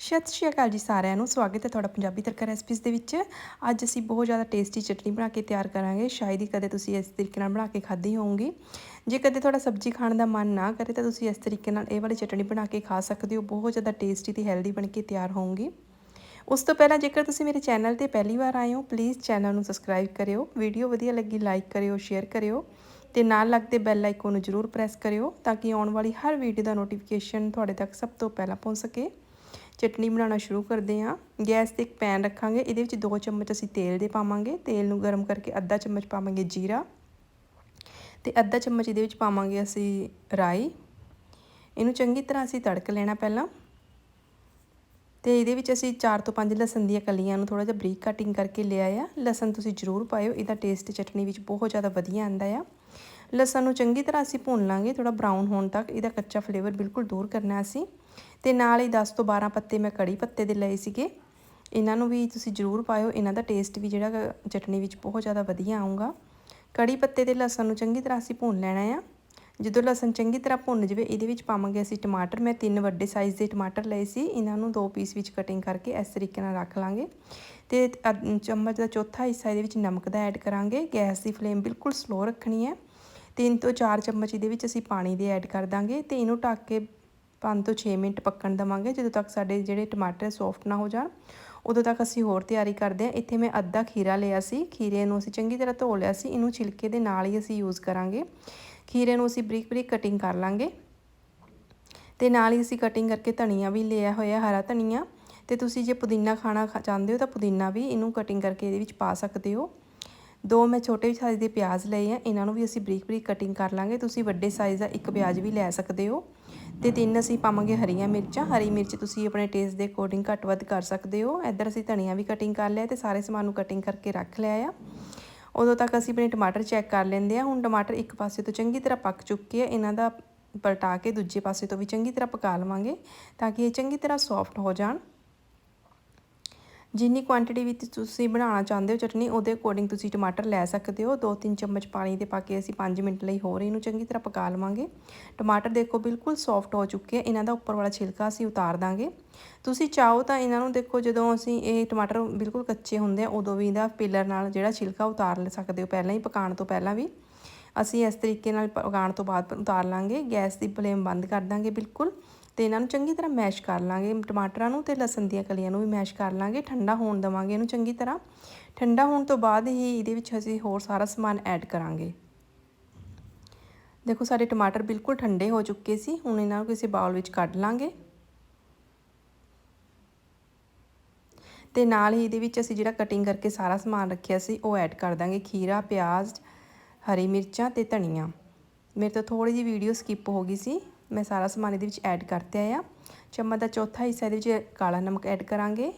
ਸਤਿ ਸ਼੍ਰੀ ਅਕਾਲ ਜੀ ਸਾਰਿਆਂ ਨੂੰ, ਸਵਾਗਤ ਹੈ ਤੁਹਾਡਾ ਪੰਜਾਬੀ ਤੜਕਾ ਰੈਸਪੀਜ਼ ਦੇ ਵਿੱਚ। ਅੱਜ ਅਸੀਂ ਬਹੁਤ ਜ਼ਿਆਦਾ ਟੇਸਟੀ ਚਟਨੀ ਬਣਾ ਕੇ ਤਿਆਰ ਕਰਾਂਗੇ। ਸ਼ਾਇਦ ਹੀ ਕਦੇ ਤੁਸੀਂ ਇਸ ਤਰੀਕੇ ਨਾਲ ਬਣਾ ਕੇ ਖਾਧੀ ਹੋਵੋਗੀ। ਜੇ ਕਦੇ ਤੁਹਾਡਾ ਸਬਜ਼ੀ ਖਾਣ ਦਾ ਮਨ ਨਾ ਕਰੇ ਤਾਂ ਤੁਸੀਂ ਇਸ ਤਰੀਕੇ ਨਾਲ ਇਹ ਵਾਲੀ ਚਟਨੀ ਬਣਾ ਕੇ ਖਾ ਸਕਦੇ ਹੋ। ਬਹੁਤ ਜ਼ਿਆਦਾ ਟੇਸਟੀ ਤੇ ਹੈਲਦੀ ਬਣ ਕੇ ਤਿਆਰ ਹੋਊਗੀ ਉਸ ਤੋਂ ਪਹਿਲਾਂ ਜੇਕਰ ਤੁਸੀਂ ਮੇਰੇ ਚੈਨਲ ਤੇ ਪਹਿਲੀ ਵਾਰ ਆਏ ਹੋ ਪਲੀਜ਼ ਚੈਨਲ ਨੂੰ ਸਬਸਕ੍ਰਾਈਬ ਕਰਿਓ। ਵੀਡੀਓ ਵਧੀਆ ਲੱਗੀ ਲਾਈਕ ਕਰਿਓ ਸ਼ੇਅਰ ਕਰਿਓ ਤੇ ਨਾਲ ਲੱਗਦੇ ਬੈਲ ਆਈਕਨ ਨੂੰ ਜ਼ਰੂਰ ਪ੍ਰੈਸ ਕਰਿਓ ਤਾਂ ਕਿ ਆਉਣ ਵਾਲੀ ਹਰ ਵੀਡੀਓ ਦਾ ਨੋਟੀਫਿਕੇਸ਼ਨ ਤੁਹਾਡੇ ਤੱਕ ਸਭ ਤੋਂ ਪਹਿਲਾਂ ਪਹੁੰਚ ਸਕੇ। ਚਟਨੀ ਬਣਾਉਣਾ ਸ਼ੁਰੂ ਕਰਦੇ ਹਾਂ। ਗੈਸ ਤੇ ਇੱਕ ਪੈਨ ਰੱਖਾਂਗੇ। ਇਹਦੇ ਵਿੱਚ 2 ਚਮਚ ਅਸੀਂ ਤੇਲ ਦੇ ਪਾਵਾਂਗੇ। ਤੇਲ ਨੂੰ ਗਰਮ ਕਰਕੇ ਅੱਧਾ ਚਮਚ ਪਾਵਾਂਗੇ ਜੀਰਾ ਤੇ ਅੱਧਾ ਚਮਚ ਇਹਦੇ ਵਿੱਚ ਪਾਵਾਂਗੇ ਅਸੀਂ ਰਾਈ। ਇਹਨੂੰ ਚੰਗੀ ਤਰ੍ਹਾਂ ਅਸੀਂ ਤੜਕ ਲੈਣਾ ਪਹਿਲਾਂ। ਤੇ ਇਹਦੇ ਵਿੱਚ ਅਸੀਂ 4 ਤੋਂ 5 ਲਸਣ ਦੀਆਂ ਕਲੀਆਂ ਨੂੰ ਥੋੜਾ ਜਿਹਾ ਬਰੀਕ ਕਟਿੰਗ ਕਰਕੇ ਲਿਆ ਆ ਲਸਣ ਤੁਸੀਂ ਜ਼ਰੂਰ ਪਾਇਓ। ਇਹਦਾ ਟੇਸਟ ਚਟਨੀ ਵਿੱਚ ਬਹੁਤ ਜ਼ਿਆਦਾ ਵਧੀਆ ਆਂਦਾ ਆ। ਲਸਣ ਨੂੰ ਚੰਗੀ ਤਰ੍ਹਾਂ ਅਸੀਂ ਭੁੰਨ ਲਾਂਗੇ ਥੋੜਾ ਬਰਾਊਨ ਹੋਣ ਤੱਕ। ਇਹਦਾ ਕੱਚਾ ਫਲੇਵਰ ਬਿਲਕੁਲ ਦੂਰ ਕਰਨਾ ਅਸੀਂ। ਤੇ ਨਾਲ ਹੀ 10 ਤੋਂ 12 ਪੱਤੇ ਮੈਂ ਕੜੀ ਪੱਤੇ ਦੇ ਲਏ ਸੀਗੇ। ਇਹਨਾਂ ਨੂੰ ਵੀ ਤੁਸੀਂ ਜ਼ਰੂਰ ਪਾਇਓ। ਇਹਨਾਂ ਦਾ ਟੇਸਟ ਵੀ ਜਿਹੜਾ ਚਟਨੀ ਵਿੱਚ ਬਹੁਤ ਜ਼ਿਆਦਾ ਵਧੀਆ ਆਊਗਾ। ਕੜੀ ਪੱਤੇ ਤੇ ਲਸਣ ਨੂੰ ਚੰਗੀ ਤਰ੍ਹਾਂ ਅਸੀਂ ਭੁੰਨ ਲੈਣਾ ਆ। ਜਦੋਂ ਲਸਣ ਚੰਗੀ ਤਰ੍ਹਾਂ ਭੁੰਨ ਜਵੇ, ਇਹਦੇ ਵਿੱਚ ਪਾਵਾਂਗੇ ਅਸੀਂ ਟਮਾਟਰ। ਮੈਂ ਤਿੰਨ ਵੱਡੇ ਸਾਈਜ਼ ਦੇ ਟਮਾਟਰ ਲਏ ਸੀ। ਇਹਨਾਂ ਨੂੰ ਦੋ ਪੀਸ ਵਿੱਚ ਕਟਿੰਗ ਕਰਕੇ ਇਸ ਤਰੀਕੇ ਨਾਲ ਰੱਖ ਲਾਂਗੇ। ਤੇ ਚਮਚ ਦਾ ਚੌਥਾ ਹਿੱਸਾ ਇਹਦੇ ਵਿੱਚ ਨਮਕ ਦਾ ਐਡ ਕਰਾਂਗੇ। ਗੈਸ ਦੀ ਫਲੇਮ ਬਿਲਕੁਲ ਸਲੋ ਰੱਖਣੀ ਹੈ। ਤਿੰਨ ਤੋਂ ਚਾਰ ਚਮਚ ਇਹਦੇ ਵਿੱਚ ਅਸੀਂ ਪਾਣੀ ਦੇ ਐਡ ਕਰ ਦਾਂਗੇ ਤੇ ਇਹਨੂੰ ਢੱਕ ਕੇ 5 ਤੋਂ 6 ਮਿੰਟ ਪੱਕਣ ਦਵਾਂਗੇ, ਜਦੋਂ ਤੱਕ ਸਾਡੇ ਜਿਹੜੇ ਟਮਾਟਰ ਸੌਫਟ ਨਾ ਹੋ ਜਾਣ। ਉਦੋਂ ਤੱਕ ਅਸੀਂ ਹੋਰ ਤਿਆਰੀ ਕਰਦੇ ਹਾਂ। ਇੱਥੇ ਮੈਂ ਅੱਧਾ ਖੀਰਾ ਲਿਆ ਸੀ। ਖੀਰੇ ਨੂੰ ਅਸੀਂ ਚੰਗੀ ਤਰ੍ਹਾਂ ਧੋ ਲਿਆ ਸੀ। ਇਹਨੂੰ ਛਿਲਕੇ ਦੇ ਨਾਲ ਹੀ ਅਸੀਂ ਯੂਜ਼ ਕਰਾਂਗੇ। ਖੀਰੇ ਨੂੰ ਅਸੀਂ ਬਰੀਕ ਬਰੀਕ ਕਟਿੰਗ ਕਰ ਲਾਂਗੇ। ਤੇ ਨਾਲ ਹੀ ਅਸੀਂ ਕਟਿੰਗ ਕਰਕੇ ਧਨੀਆ ਵੀ ਲਿਆ ਹੋਇਆ, ਹਰਾ ਧਨੀਆ। ਤੇ ਤੁਸੀਂ ਜੇ ਪੁਦੀਨਾ ਖਾਣਾ ਚਾਹੁੰਦੇ ਹੋ ਤਾਂ ਪੁਦੀਨਾ ਵੀ ਇਹਨੂੰ ਕਟਿੰਗ ਕਰਕੇ ਇਹਦੇ ਵਿੱਚ ਪਾ ਸਕਦੇ ਹੋ। ਦੋ ਮੈਂ ਛੋਟੇ ਸਾਈਜ਼ ਦੇ ਪਿਆਜ਼ ਲਏ ਆ, ਇਹਨਾਂ ਨੂੰ ਵੀ ਅਸੀਂ ਬਰੀਕ ਬਰੀਕ ਕਟਿੰਗ ਕਰ ਲਾਂਗੇ। ਤੁਸੀਂ ਵੱਡੇ ਸਾਈਜ਼ ਦਾ ਇੱਕ ਪਿਆਜ਼ ਵੀ ਲੈ ਸਕਦੇ ਹੋ। ਤੇ ਤਿੰਨ ਅਸੀਂ ਪਾਵਾਂਗੇ ਹਰੀਆਂ ਮਿਰਚਾਂ। ਹਰੀ ਮਿਰਚ ਤੁਸੀਂ ਆਪਣੇ ਟੇਸਟ ਦੇ ਅਕੋਰਡਿੰਗ ਘੱਟ ਵੱਧ ਕਰ ਸਕਦੇ ਹੋ। ਇੱਧਰ ਅਸੀਂ ਧਨੀਆ ਵੀ ਕਟਿੰਗ ਕਰ ਲਿਆ ਤੇ ਸਾਰੇ ਸਮਾਨ ਨੂੰ ਕਟਿੰਗ ਕਰਕੇ ਰੱਖ ਲਿਆ ਆ। ਉਦੋਂ ਤੱਕ ਅਸੀਂ ਆਪਣੇ ਟਮਾਟਰ ਚੈੱਕ ਕਰ ਲੈਂਦੇ ਆ। ਹੁਣ ਟਮਾਟਰ ਇੱਕ ਪਾਸੇ ਤੋਂ ਚੰਗੀ ਤਰ੍ਹਾਂ ਪੱਕ ਚੁੱਕੇ ਆ। ਇਹਨਾਂ ਦਾ ਪਲਟਾ ਕੇ ਦੂਜੇ ਪਾਸੇ ਤੋਂ ਵੀ ਚੰਗੀ ਤਰ੍ਹਾਂ ਪਕਾ ਲਵਾਂਗੇ ਤਾਂ ਕਿ ਇਹ ਚੰਗੀ ਤਰ੍ਹਾਂ ਸੌਫਟ ਹੋ ਜਾਣ। ਜਿੰਨੀ ਕੁਆਂਟੀਟੀ ਵਿੱਚ ਤੁਸੀਂ ਬਣਾਉਣਾ ਚਾਹੁੰਦੇ ਹੋ ਚਟਨੀ, ਉਹਦੇ ਅਕੋਰਡਿੰਗ ਤੁਸੀਂ ਟਮਾਟਰ ਲੈ ਸਕਦੇ ਹੋ। 2-3 ਚਮਚ ਪਾਣੀ ਦੇ ਪਾ ਕੇ ਅਸੀਂ 5 ਮਿੰਟ ਲਈ ਹੋਰ ਇਹਨੂੰ ਚੰਗੀ ਤਰ੍ਹਾਂ ਪਕਾ ਲਵਾਂਗੇ। ਟਮਾਟਰ ਦੇਖੋ ਬਿਲਕੁਲ ਸੌਫਟ ਹੋ ਚੁੱਕੇ ਆ। ਇਹਨਾਂ ਦਾ ਉੱਪਰ ਵਾਲਾ ਛਿਲਕਾ ਅਸੀਂ ਉਤਾਰ ਦਾਂਗੇ। ਤੁਸੀਂ ਚਾਹੋ ਤਾਂ ਇਹਨਾਂ ਨੂੰ ਦੇਖੋ, ਜਦੋਂ ਅਸੀਂ ਇਹ ਟਮਾਟਰ ਬਿਲਕੁਲ ਕੱਚੇ ਹੁੰਦੇ ਆ, ਉਦੋਂ ਵੀ ਇਹਦਾ ਪੀਲਰ ਨਾਲ ਜਿਹੜਾ ਛਿਲਕਾ ਉਤਾਰ ਲੈ ਸਕਦੇ ਹੋ, ਪਹਿਲਾਂ ਹੀ ਪਕਾਉਣ ਤੋਂ ਪਹਿਲਾਂ ਵੀ। ਅਸੀਂ ਇਸ ਤਰੀਕੇ ਨਾਲ ਪਕਾਉਣ ਤੋਂ ਬਾਅਦ ਉਤਾਰ ਲਾਂਗੇ। ਗੈਸ ਦੀ ਫਲੇਮ ਬੰਦ ਕਰ ਦਾਂਗੇ ਬਿਲਕੁਲ। ਤੇ ਇਹਨਾਂ ਨੂੰ ਚੰਗੀ ਤਰ੍ਹਾਂ ਮੈਸ਼ ਕਰ ਲਾਂਗੇ, ਟਮਾਟਰਾਂ ਨੂੰ ਤੇ ਲਸਣ ਦੀਆਂ ਕਲੀਆਂ ਨੂੰ ਵੀ ਮੈਸ਼ ਕਰ ਲਾਂਗੇ, ਠੰਡਾ ਹੋਣ ਦਵਾਂਗੇ ਇਹਨੂੰ ਚੰਗੀ ਤਰ੍ਹਾਂ। ਠੰਡਾ ਹੋਣ ਤੋਂ ਬਾਅਦ ਹੀ ਇਹਦੇ ਵਿੱਚ ਅਸੀਂ ਹੋਰ ਸਾਰਾ ਸਮਾਨ ਐਡ ਕਰਾਂਗੇ। ਦੇਖੋ ਸਾਡੇ ਟਮਾਟਰ ਬਿਲਕੁਲ ਠੰਡੇ ਹੋ ਚੁੱਕੇ ਸੀ, ਹੁਣ ਇਹਨਾਂ ਨੂੰ ਕਿਸੇ ਬਾਉਲ ਵਿੱਚ ਕੱਢ ਲਾਂਗੇ। ਤੇ ਨਾਲ ਹੀ ਇਹਦੇ ਵਿੱਚ ਅਸੀਂ ਜਿਹੜਾ ਕਟਿੰਗ ਕਰਕੇ ਸਾਰਾ ਸਮਾਨ ਰੱਖਿਆ ਸੀ, ਉਹ ਐਡ ਕਰ ਦਾਂਗੇ ਖੀਰਾ, ਪਿਆਜ਼, ਹਰੀ ਮਿਰਚਾਂ ਤੇ ਧਨੀਆ। ਮੇਰੇ ਤੋਂ ਥੋੜੀ ਜਿਹੀ ਵੀਡੀਓ ਸਕਿਪ ਹੋ ਗਈ ਸੀ। ਮੈਂ ਸਾਰਾ ਸਮਾਨ ਇਹਦੇ ਵਿੱਚ ਐਡ ਕਰਤੇ ਆ ਚਮਚ ਦਾ ਚੌਥਾ ਹਿੱਸਾ ਇਹਦੇ ਵਿੱਚ ਕਾਲਾ ਨਮਕ ਐਡ ਕਰਾਂਗੇ।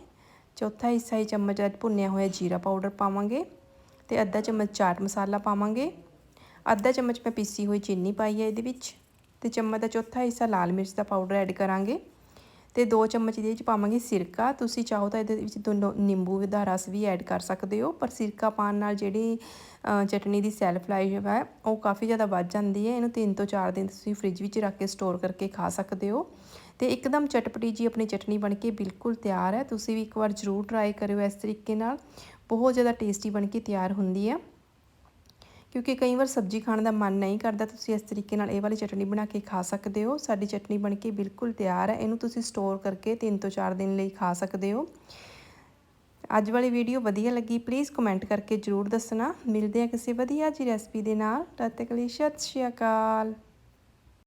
ਚੌਥਾ ਹਿੱਸਾ ਹੀ ਚਮਚ ਦਾ ਭੁੰਨਿਆ ਹੋਇਆ ਜੀਰਾ ਪਾਊਡਰ ਪਾਵਾਂਗੇ ਤੇ ਅੱਧਾ ਚਮਚ ਚਾਟ ਮਸਾਲਾ ਪਾਵਾਂਗੇ। ਅੱਧਾ ਚਮਚ ਮੈਂ ਪੀਸੀ ਹੋਈ ਚੀਨੀ ਪਾਈ ਹੈ ਇਹਦੇ ਵਿੱਚ ਤੇ ਚਮਚ ਦਾ ਚੌਥਾ ਹਿੱਸਾ ਲਾਲ ਮਿਰਚ ਦਾ ਪਾਊਡਰ ਐਡ ਕਰਾਂਗੇ। ਤੇ 2 ਚਮਚ ਇਹਦੇ ਵਿੱਚ ਪਾਵਾਂਗੇ ਸਿਰਕਾ। ਤੁਸੀਂ ਚਾਹੋ ਤਾਂ ਇਹਦੇ ਵਿੱਚ ਦੋ ਨਿੰਬੂ ਦਾ ਰਸ ਵੀ ਐਡ ਕਰ ਸਕਦੇ ਹੋ। ਪਰ ਸਿਰਕਾ ਪਾਣ ਨਾਲ ਜਿਹੜੀ ਚਟਨੀ ਦੀ ਸੈਲਫ ਲਾਈਫ ਹੈ, ਉਹ ਕਾਫੀ ਜ਼ਿਆਦਾ ਵੱਧ ਜਾਂਦੀ ਹੈ। ਇਹਨੂੰ 3 ਤੋਂ 4 ਦਿਨ ਤੁਸੀਂ ਫ੍ਰਿਜ ਵਿੱਚ ਰੱਖ ਕੇ ਸਟੋਰ ਕਰਕੇ ਖਾ ਸਕਦੇ ਹੋ। ਤੇ ਇੱਕਦਮ ਚਟਪਟੀ ਜੀ ਆਪਣੀ ਚਟਨੀ ਬਣ ਕੇ ਬਿਲਕੁਲ ਤਿਆਰ ਹੈ। ਤੁਸੀਂ ਵੀ ਇੱਕ ਵਾਰ ਜ਼ਰੂਰ ਟਰਾਈ ਕਰਿਓ ਇਸ ਤਰੀਕੇ ਨਾਲ। ਬਹੁਤ ਜ਼ਿਆਦਾ ਟੇਸਟੀ ਬਣ ਕੇ ਤਿਆਰ ਹੁੰਦੀ ਹੈ। ਕਿਉਂਕਿ ਕਈ ਵਾਰ ਸਬਜ਼ੀ ਖਾਣ ਦਾ ਮਨ ਨਹੀਂ ਕਰਦਾ, ਤੁਸੀਂ ਇਸ ਤਰੀਕੇ ਨਾਲ ਇਹ ਵਾਲੀ ਚਟਨੀ ਬਣਾ ਕੇ ਖਾ ਸਕਦੇ ਹੋ। ਸਾਡੀ ਚਟਨੀ ਬਣ ਕੇ ਬਿਲਕੁਲ ਤਿਆਰ ਹੈ। ਇਹਨੂੰ ਤੁਸੀਂ ਸਟੋਰ ਕਰਕੇ 3 ਤੋਂ 4 ਦਿਨ ਲਈ ਖਾ ਸਕਦੇ ਹੋ। ਅੱਜ ਵਾਲੀ ਵੀਡੀਓ ਵਧੀਆ ਲੱਗੀ ਪਲੀਜ਼ ਕਮੈਂਟ ਕਰਕੇ ਜਰੂਰ ਦੱਸਣਾ। ਮਿਲਦੇ ਆ ਕਿਸੇ ਵਧੀਆ ਜੀ ਰੈਸਪੀ ਦੇ ਨਾਲ। ਤਦ ਤੱਕ ਲਈ ਸਤਿ ਸ਼੍ਰੀ ਅਕਾਲ।